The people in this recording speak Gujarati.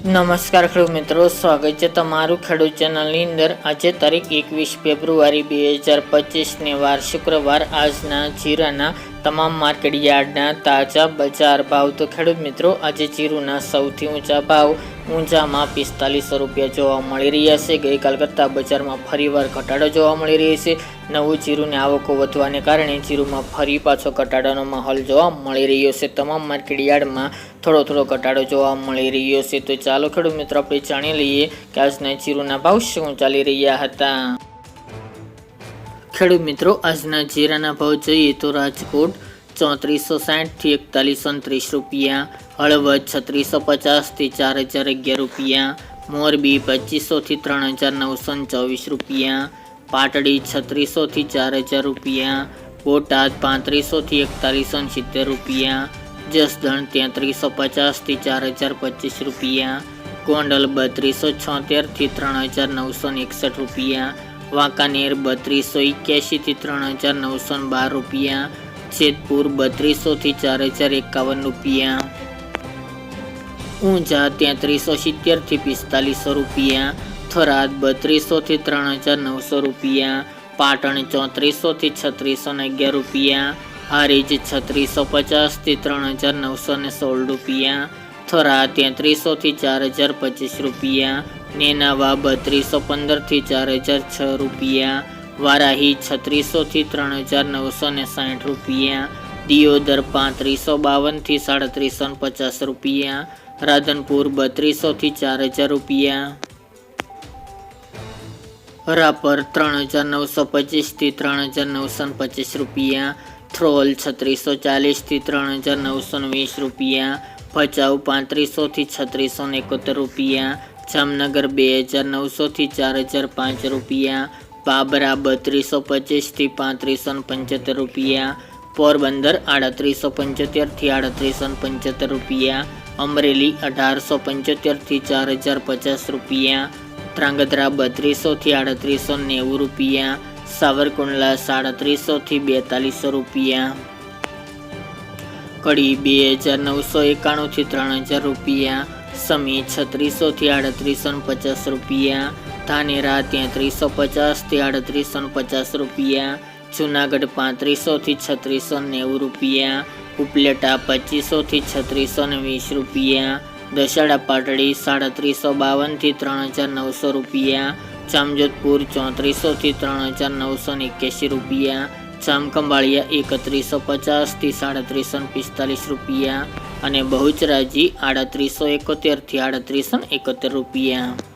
નમસ્કાર ખેડૂત મિત્રો, સ્વાગત છે તમારું ખેડૂત ચેનલની અંદર. આજે તારીખ એકવીસ ફેબ્રુઆરી બે હજાર પચીસને વાર શુક્રવાર, આજના જીરાના તમામ માર્કેટ યાર્ડના તાજા બજાર ભાવ તો ખેડૂત મિત્રો, આજે જીરુના સૌથી ઊંચા ભાવ ઊંચામાં પિસ્તાલીસો રૂપિયા જોવા મળી રહ્યા છે. ગઈકાલ કરતાં બજારમાં ફરીવાર ઘટાડો જોવા મળી રહ્યો છે. નવું જીરુની આવકો વધવાને કારણે જીરુમાં ફરી પાછો ઘટાડાનો માહોલ જોવા મળી રહ્યો છે. તમામ માર્કેટ યાર્ડમાં થોડો થોડો ઘટાડો જોવા મળી રહ્યો છે. તો ચાલો ખેડૂત મિત્રો, આપણે જાણી લઈએ કે આજના જીરુના ભાવ શું ચાલી રહ્યા હતા. ખેડૂત મિત્રો, આજના જીરાના ભાવ જોઈએ તો રાજકોટ ચોત્રીસો સાઠથી એકતાલીસો ત્રીસ રૂપિયા, હળવદ છત્રીસો પચાસથી ચાર હજાર અગિયાર રૂપિયા, મોરબી પચીસોથી ત્રણ હજાર નવસો ચોવીસ રૂપિયા, પાટડી છત્રીસોથી ચાર હજાર રૂપિયા, બોટાદ પાંત્રીસોથી એકતાલીસો સિત્તેર રૂપિયા, જસદણ તેત્રીસો પચાસથી ચાર હજાર પચીસ રૂપિયા, ગોંડલ બત્રીસો છોતેરથી ત્રણ હજાર નવસો એકસઠ રૂપિયા વાંકાનેર બત્રીસો એક્યાસીથી ત્રણ હજાર નવસો બાર રૂપિયા. જેતપુર બત્રીસોથી ચાર હજાર એકાવન રૂપિયા. ઊંઝા તેત્રીસો સિત્તેરથી પિસ્તાલીસો રૂપિયા. થરાદ બત્રીસોથી ત્રણ હજાર નવસો રૂપિયા. પાટણ ચોત્રીસોથી છત્રીસો ને અગિયાર રૂપિયા. હારીજ છત્રીસો પચાસથી ત્રણ હજાર નવસો ને સોળ રૂપિયા. થરા તેત્રીસોથી ચાર હજાર પચીસ રૂપિયા. નેનાવા બત્રીસો પંદરથી ચાર હજાર છ રૂપિયા. વારાહી છત્રીસોથી ત્રણ હજાર નવસો ને સાઠ રૂપિયા. દિયોદર પાંત્રીસો બાવનથી સાડત્રીસો પચાસ રૂપિયા. રાધનપુર બત્રીસોથી ચાર હજાર રૂપિયા. રાપર ત્રણ હજાર નવસો પચીસથી ત્રણ હજાર નવસો ને પચીસ રૂપિયા. થ્રોલ છત્રીસો ચાલીસથી ત્રણ હજાર નવસો વીસ રૂપિયા. ભચાઉ પાંત્રીસોથી છત્રીસો ને એકોતેર રૂપિયા. જામનગર બે હજાર નવસોથી ચાર હજાર પાંચ રૂપિયા. બાબરા બત્રીસો પચીસથી પાંત્રીસો પંચોતેર રૂપિયા. પોરબંદર આડત્રીસો પંચોતેરથી આડત્રીસો પંચોતેર રૂપિયા. અમરેલી અઢારસો પંચોતેરથી ચાર હજાર પચાસ રૂપિયા. ધ્રાંગધ્રા બત્રીસોથી આડત્રીસો નેવું રૂપિયા. સાવરકુંડલા સાડત્રીસોથી બેતાલીસો રૂપિયા. કડી બે હજાર નવસો એકાણુંથી ત્રણ હજાર રૂપિયા સમી છત્રીસોથી આડત્રીસો પચાસ રૂપિયા, ધાનેરા તેત્રીસો પચાસથી આડત્રીસો પચાસ રૂપિયા, જુનાગઢ પાંત્રીસોથી છત્રીસો નેવું રૂપિયા, ઉપલેટા પચીસોથી છત્રીસો ને વીસ રૂપિયા દશાડા પાટડી સાડત્રીસો બાવનથી ત્રણ હજાર નવસો રૂપિયા, જામજોધપુર ચોત્રીસોથી ત્રણ હજાર નવસો એક્યાસી રૂપિયા જામખંભાળિયા એકત્રીસો પચાસથી સાડત્રીસો પિસ્તાલીસ રૂપિયા અને બહુચરાજી આડત્રીસો એકોતેરથી આડત્રીસો એકોતેર રૂપિયા.